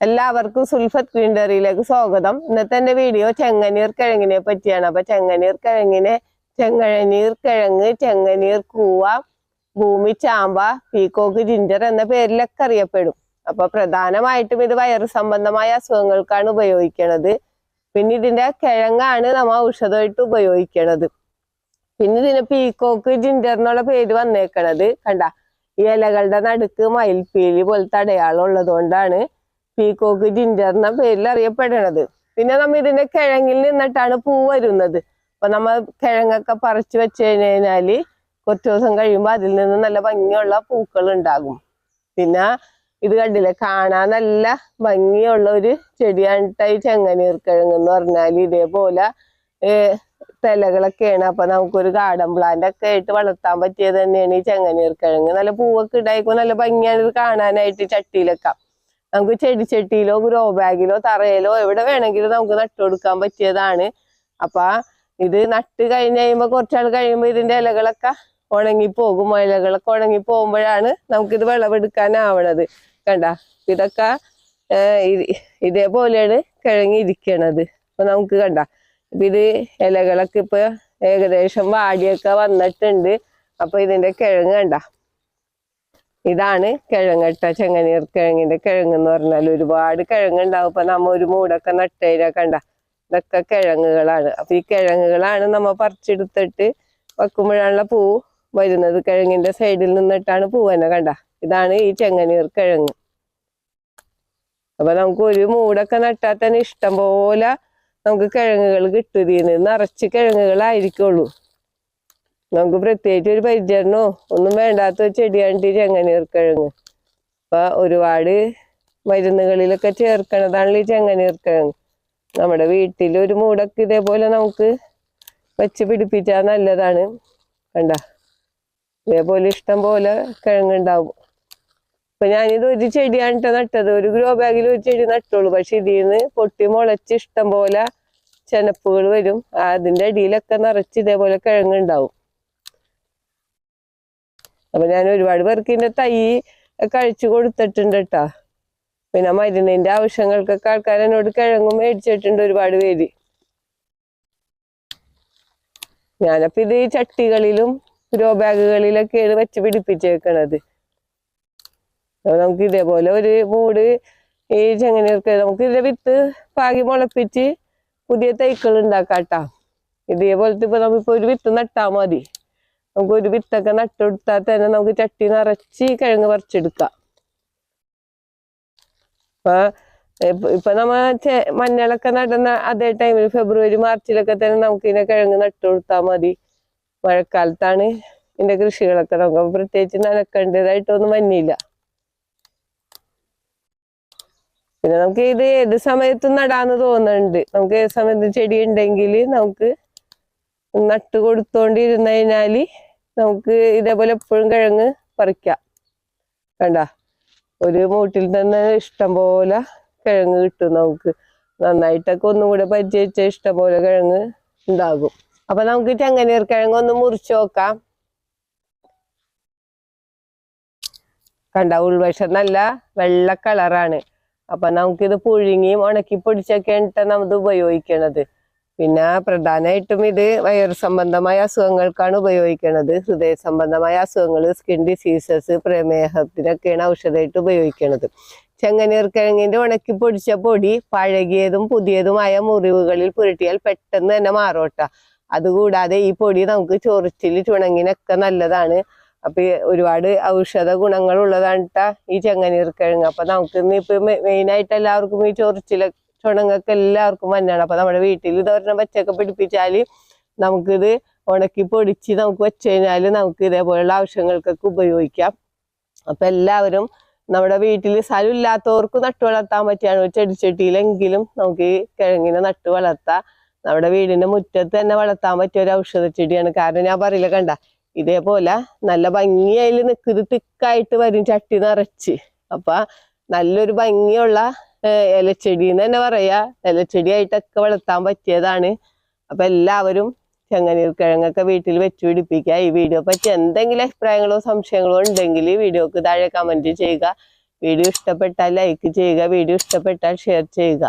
എല്ലാവർക്കും സുൽഫത്ത് ഗ്രീൻഡറിയിലേക്ക് സ്വാഗതം. ഇന്നത്തെ എന്റെ വീഡിയോ ചെങ്ങനീർ കിഴങ്ങിനെ പറ്റിയാണ്. അപ്പൊ ചെങ്ങനീർ കിഴങ്ങിനെ ചെങ്ങഴനീർ കിഴങ്ങ് ചെങ്ങനീർ കൂവ ഭൂമി ചാമ്പ പീക്കോക്ക് ജിഞ്ചർ എന്ന പേരിലൊക്കെ അറിയപ്പെടും. അപ്പൊ പ്രധാനമായിട്ടും ഇത് വയറു സംബന്ധമായ അസുഖങ്ങൾക്കാണ് ഉപയോഗിക്കണത്. പിന്നെ ഇതിന്റെ കിഴങ്ങാണ് നമ്മ ഔഷധമായിട്ട് ഉപയോഗിക്കണത്. പിന്നെ ഇതിന് പീക്കോക്ക് ജിഞ്ചർ എന്നുള്ള പേര് വന്നേക്കണത്. കണ്ട ഈ ഇലകളുടെ നടുക്ക് മയിൽപ്പീലി പോലത്തെ അടയാളം ഉള്ളത് കൊണ്ടാണ് പീക്കോക്ക് ജിഞ്ചർ എന്ന പേരിൽ അറിയപ്പെടണത് പിന്നെ നമ്മൾ ഇതിന്റെ കിഴങ്ങിൽ നിന്നിട്ടാണ് പൂ വരുന്നത്. അപ്പൊ നമ്മൾ കിഴങ്ങൊക്കെ പറിച്ചു വെച്ച് കഴിഞ്ഞാൽ കുറച്ച് ദിവസം കഴിയുമ്പോൾ അതിൽ നിന്ന് നല്ല ഭംഗിയുള്ള പൂക്കൾ ഉണ്ടാകും. പിന്നെ ഇത് കണ്ടില്ലേ? കാണാൻ നല്ല ഭംഗിയുള്ള ഒരു ചെടിയാണ് ഈ ചെങ്ങനീർ കിഴങ്ങ് എന്ന് പറഞ്ഞാൽ ഇതേപോലെ തിലകളൊക്കെയാണ്. അപ്പൊ നമുക്കൊരു ഗാർഡൻ പ്ലാന്റ് ഒക്കെ ആയിട്ട് വളർത്താൻ പറ്റിയത് തന്നെയാണ് ഈ ചെങ്ങനീർ കിഴങ്ങ്. നല്ല പൂവൊക്കെ ഉണ്ടായിക്കോ നല്ല ഭംഗിയാണ് ഇത് കാണാനായിട്ട് ചട്ടിയിലൊക്കെ. നമുക്ക് ചെടിച്ചട്ടിയിലോ ഗ്രോ ബാഗിലോ തറയിലോ എവിടെ വേണമെങ്കിലും നമുക്ക് നട്ടു കൊടുക്കാൻ പറ്റിയതാണ്. അപ്പൊ ഇത് നട്ട് കഴിഞ്ഞ് കഴിയുമ്പോ കുറച്ചാൾ കഴിയുമ്പോ ഇതിന്റെ ഇലകളൊക്കെ ഉണങ്ങി ഉണങ്ങിപ്പോകും ഇലകളൊക്കെ ഉണങ്ങി പോകുമ്പോഴാണ് നമുക്കിത് വിളവെടുക്കാനാവണത്. കണ്ട ഇതൊക്കെ ഇതേപോലെയാണ് കിഴങ്ങി ഇരിക്കണത് അപ്പൊ നമുക്ക് കണ്ട ഇപ്പൊ ഇത് ഇലകളൊക്കെ ഇപ്പൊ ഏകദേശം വാടിയൊക്കെ വന്നിട്ടുണ്ട്. അപ്പൊ ഇതിന്റെ കിഴങ്ങ് കണ്ട ഇതാണ് കിഴങ്ങട്ട ചെങ്ങനീർ കിഴങ്ങിന്റെ കിഴങ്ങ് എന്ന് പറഞ്ഞാൽ ഒരുപാട് കിഴങ്ങുണ്ടാവും. ഇപ്പൊ നമ്മ ഒരു മൂടൊക്കെ നട്ടേര കണ്ട ഇതൊക്കെ കിഴങ്ങുകളാണ്. അപ്പൊ ഈ കിഴങ്ങുകളാണ് നമ്മ പറിച്ചെടുത്തിട്ട് വെക്കുമ്പോഴാണുള്ള പൂ വരുന്നത്. കിഴങ്ങിന്റെ സൈഡിൽ നിന്നിട്ടാണ് പൂവനെ കണ്ട. ഇതാണ് ഈ ചെങ്ങനീർ കിഴങ്ങ്. അപ്പൊ നമുക്ക് ഒരു മൂടൊക്കെ നട്ടാൽ തന്നെ ഇഷ്ടം പോലെ നമുക്ക് കിഴങ്ങുകൾ കിട്ടും നിറച്ച് കിഴങ്ങുകളായിരിക്കുള്ളൂ. നമുക്ക് പ്രത്യേകിച്ച് ഒരു പരിചരണോ ഒന്നും വേണ്ടാത്ത ചെടിയാണ് ഈ ചെങ്ങനീർ കിഴങ്ങ് അപ്പൊ ഒരുപാട് മരുന്നുകളിലൊക്കെ ചേർക്കണതാണ് ഈ ചെങ്ങനീർ കിഴങ്ങ് നമ്മുടെ വീട്ടിൽ ഒരു മൂടൊക്കെ ഇതേപോലെ നമുക്ക് വെച്ച് പിടിപ്പിച്ചാൽ നല്ലതാണ്. കണ്ട? ഇതേപോലെ ഇഷ്ടം പോലെ കിഴങ്ങുണ്ടാവും. ഇപ്പൊ ഞാനിത് ഒരു ചെടിയാണ് ട്ടോ നട്ടത്. ഒരു ഗ്രോ ബാഗിൽ ഒരു ചെടി നട്ടുള്ളൂ. പക്ഷെ ഇതിൽ നിന്ന് പൊട്ടി മുളച്ച് ഇഷ്ടം പോലെ ചെനപ്പുകൾ വരും. അതിന്റെ അടിയിലൊക്കെ നിറച്ച് ഇതേപോലെ കിഴങ്ങുണ്ടാവും. അപ്പൊ ഞാൻ ഒരുപാട് പേർക്ക് ഇതിന്റെ തൈ കഴിച്ചു കൊടുത്തിട്ടുണ്ട് കേട്ടാ പിന്നെ മരുന്നിന്റെ ആവശ്യങ്ങൾക്കൊക്കെ ആൾക്കാർ എന്നോട് കിഴങ്ങും മേടിച്ചിട്ടുണ്ട് ഒരുപാട് പേര്. ഞാനപ്പോൾ ഇത് ഈ ചട്ടികളിലും ഗ്രോ ബാഗുകളിലൊക്കെയാണ് വെച്ച് പിടിപ്പിച്ചേക്കണത്. നമുക്ക് ഇതേപോലെ ഒരു മൂട് ഈ ചെങ്ങനീർക്ക് നമുക്ക് ഇതിന്റെ വിത്ത് പാകി മുളപ്പിച്ച് പുതിയ തൈക്കൾ ഉണ്ടാക്കാട്ടാ. ഇതേപോലത്തെ ഇപ്പൊ നമ്മളിപ്പോ ഒരു വിത്ത് നട്ടാ മതി. നമുക്ക് ഒരു വിത്തൊക്കെ നട്ടുകൊടുത്താൽ തന്നെ നമുക്ക് ചട്ടി നിറച്ച് കിഴങ്ങ് പറിച്ചെടുക്കാം. അപ്പൊ ഇപ്പൊ- നമ്മ മഞ്ഞളൊക്കെ നടുന്ന അതേ ടൈമിൽ ഫെബ്രുവരി മാർച്ചിലൊക്കെ തന്നെ നമുക്ക് ഇതിനെ കിഴങ്ങ് നട്ടു കൊടുത്താൽ മതി. മഴക്കാലത്താണ് ഇതിന്റെ കൃഷികളൊക്കെ നമുക്ക് പ്രത്യേകിച്ച് നനക്കേണ്ടതായിട്ടൊന്നും വന്നില്ല. പിന്നെ നമുക്ക് ഇത് ഏത് സമയത്തും നടാന്ന് തോന്നുന്നുണ്ട്. നമുക്ക് ഏത് സമയത്തും ചെടി ഉണ്ടെങ്കിൽ നമുക്ക് നട്ട് കൊടുത്തോണ്ടിരുന്നു കഴിഞ്ഞാൽ നമുക്ക് ഇതേപോലെ എപ്പോഴും കിഴങ്ങ് പറിക്കാം. കണ്ട? ഒരു മൂട്ടിൽ തന്നെ ഇഷ്ടം പോലെ കിഴങ്ങ് കിട്ടും നമുക്ക്. നന്നായിട്ടൊക്കെ ഒന്നും കൂടെ പരിചയിച്ച ഇഷ്ടം പോലെ കിഴങ്ങ് ഉണ്ടാകും. അപ്പൊ നമുക്ക് ചങ്ങനീർ കിഴങ്ങ് ഒന്ന് മുറിച്ചു നോക്കാം. കണ്ട? ഉൾവശം നല്ല വെള്ള കളറാണ്. അപ്പൊ നമുക്കിത് പുഴുങ്ങിയും ഉണക്കി പൊടിച്ചൊക്കെയാണ് നമ്മൾ ഉപയോഗിക്കണത്. പിന്നെ പ്രധാനമായിട്ടും ഇത് വയർ സംബന്ധമായ അസുഖങ്ങൾക്കാണ് ഉപയോഗിക്കുന്നത് ഹൃദയ സംബന്ധമായ അസുഖങ്ങൾ സ്കിൻ ഡിസീസസ് പ്രമേഹത്തിനൊക്കെയാണ് ഔഷധമായിട്ട് ഉപയോഗിക്കുന്നത് ചെങ്ങനീർ കിഴങ്ങിന്റെ ഉണക്കി പൊടിച്ച പൊടി പഴകിയതും പുതിയതുമായ മുറിവുകളിൽ പുരട്ടിയാൽ പെട്ടെന്ന് തന്നെ മാറോട്ട. അതുകൂടാതെ ഈ പൊടി നമുക്ക് ചൊറിച്ചിൽ ചുണങ്ങിനൊക്കെ നല്ലതാണ്. അപ്പൊ ഒരുപാട് ഔഷധ ഗുണങ്ങൾ ഉള്ളതാണ് ഈ ചെങ്ങനീർക്കിഴങ്ങ് അപ്പൊ നമുക്ക് ഇന്ന് ഇപ്പൊ മെയിൻ ആയിട്ട് എല്ലാവർക്കും ഈ ചൊറിച്ചില ചുണങ്ങൊക്കെ എല്ലാവർക്കും മഞ്ഞാണ് അപ്പൊ നമ്മുടെ വീട്ടിൽ ഇതൊരെണ്ണം വെച്ചൊക്കെ പിടിപ്പിച്ചാൽ നമുക്കിത് ഉണക്കി പൊടിച്ച് നമുക്ക് വെച്ച് കഴിഞ്ഞാൽ നമുക്ക് ഇതേപോലെയുള്ള ആവശ്യങ്ങൾക്കൊക്കെ ഉപയോഗിക്കാം. അപ്പൊ എല്ലാവരും നമ്മുടെ വീട്ടിൽ സ്ഥലം ഇല്ലാത്തവർക്ക് നട്ടു വളർത്താൻ പറ്റിയാണ്. ചെടിച്ചട്ടിയിലെങ്കിലും നമുക്ക് ഈ കിഴങ്ങിനെ നട്ടു വളർത്താം. നമ്മുടെ വീടിന്റെ മുറ്റത്ത് തന്നെ വളർത്താൻ പറ്റിയ ഒരു ഔഷധ ചെടിയാണ്. കാരണം ഞാൻ പറയില്ല കണ്ട? ഇതേപോലെ നല്ല ഭംഗിയായി നിൽക്കുന്നത് തിക്കായിട്ട് വരും ചട്ടി നിറച്ച്. അപ്പൊ നല്ലൊരു ഭംഗിയുള്ള ഇലച്ചെടി എന്ന് തന്നെ പറയാ. ഇലച്ചെടിയായിട്ടൊക്കെ വളർത്താൻ പറ്റിയതാണ്. അപ്പൊ എല്ലാവരും ചെങ്ങനീർ കിഴങ്ങൊക്കെ വീട്ടിൽ വെച്ച് പിടിപ്പിക്കുക. ഈ വീഡിയോ പറ്റി എന്തെങ്കിലും അഭിപ്രായങ്ങളോ സംശയങ്ങളോ ഉണ്ടെങ്കിൽ ഈ വീഡിയോക്ക് താഴെ കമന്റ് ചെയ്യുക. വീഡിയോ ഇഷ്ടപ്പെട്ടാൽ ലൈക്ക് ചെയ്യുക. വീഡിയോ ഇഷ്ടപ്പെട്ടാൽ ഷെയർ ചെയ്യുക.